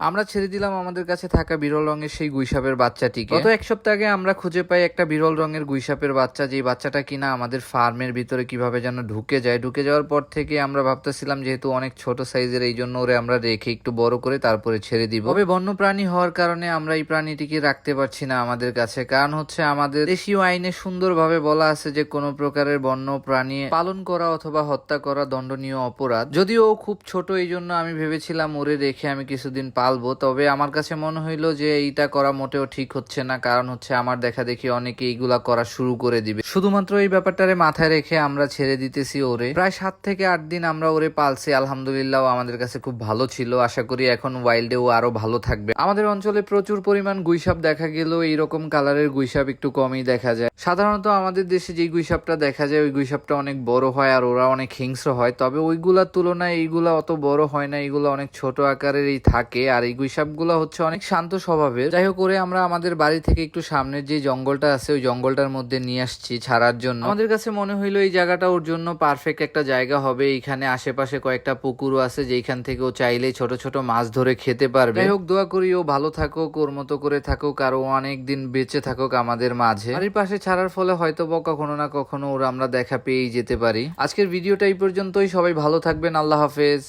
আমরা ছেড়ে দিলাম আমাদের কাছে থাকা বিরল রঙের সেই গুইসাপের বাচ্চাটিকে। গত এক সপ্তাহ আগে আমরা খুঁজে পাই একটা বিরল রঙের গুইসাপের বাচ্চা, যেই বাচ্চাটা কিনা আমাদের ফার্মের ভিতরে কীভাবে যেন ঢুকে যায়। ঢুকে যাওয়ার পর থেকে আমরা ভাবতেছিলাম যেহেতু অনেক ছোট সাইজের, এই জন্য ওরে আমরা রেখে একটু বড় করে তারপরে ছেড়ে দিব। তবে বন্য প্রাণী হওয়ার কারণে আমরা এই প্রাণীটিকে রাখতে পারছি না আমাদের কাছে। কারণ হচ্ছে আমাদের দেশীয় আইনে সুন্দরভাবে বলা আছে যে কোনো প্রকারের বন্য প্রাণী পালন করা অথবা হত্যা করা দণ্ডনীয় অপরাধ। যদিও খুব ছোট, এই জন্য আমি ভেবেছিলাম ওরে রেখে আমি কিছুদিন পালবো তবে আমার কাছে মনে হইল যে এইটা করা মোটেও ঠিক হচ্ছে না, কারণ হচ্ছে আমার দেখা দেখি অনেকে এইগুলা করা শুরু করে দিবে। শুধুমাত্র এই ব্যাপারটারে মাথায় রেখে আমরা ছেড়ে দিতেছি ওরে। প্রায় সাত থেকে আট দিন আমরা ওরে পালছি, আলহামদুলিল্লাহ আমাদের কাছে খুব ভালো ছিল। আশা করি এখন ওয়াইল্ডে ও আরও ভালো থাকবে। আমাদের অঞ্চলে প্রচুর পরিমাণ গুইসাপ দেখা গেলেও এইরকম কালারের গুইসাপ একটু কমই দেখা যায়। সাধারণত আমাদের দেশে যে গুইসাপটা দেখা যায়, ওই গুইসাপটা অনেক বড় হয় আর ওরা অনেক হিংস্র হয়। তবে ওইগুলার তুলনায় এইগুলা অত বড় হয় না, এইগুলো অনেক ছোট আকারেরই থাকে। আর এই গুইসাপগুলো হচ্ছে অনেক শান্ত স্বভাবের। যাই হোক করে আমরা আমাদের বাড়ি থেকে একটু সামনের যে জঙ্গলটা আছে, ওই জঙ্গলটার মধ্যে নিয়ে আসছি ছাড়ার জন্য। আমাদের কাছে মনে হইল এই জায়গাটা ওর জন্য পারফেক্ট একটা জায়গা হবে। এখানে আশেপাশে কয়েকটা পুকুরও আছে যেখান থেকে ও চাইলে ছোট ছোট মাছ ধরে খেতে পারবে। যাই হোক, দোয়া করি ও ভালো থাকুক, ওর মতো করে থাকুক, আর অনেক দিন বেঁচে থাকুক আমাদের মাঝে। বাড়ির পাশে ছাড়ার ফলে হয়তো বা কখনো না কখনো ওর আমরা দেখা পেয়েই যেতে পারি। আজকের ভিডিওটা এই পর্যন্তই। সবাই ভালো থাকবেন। আল্লাহ হাফেজ।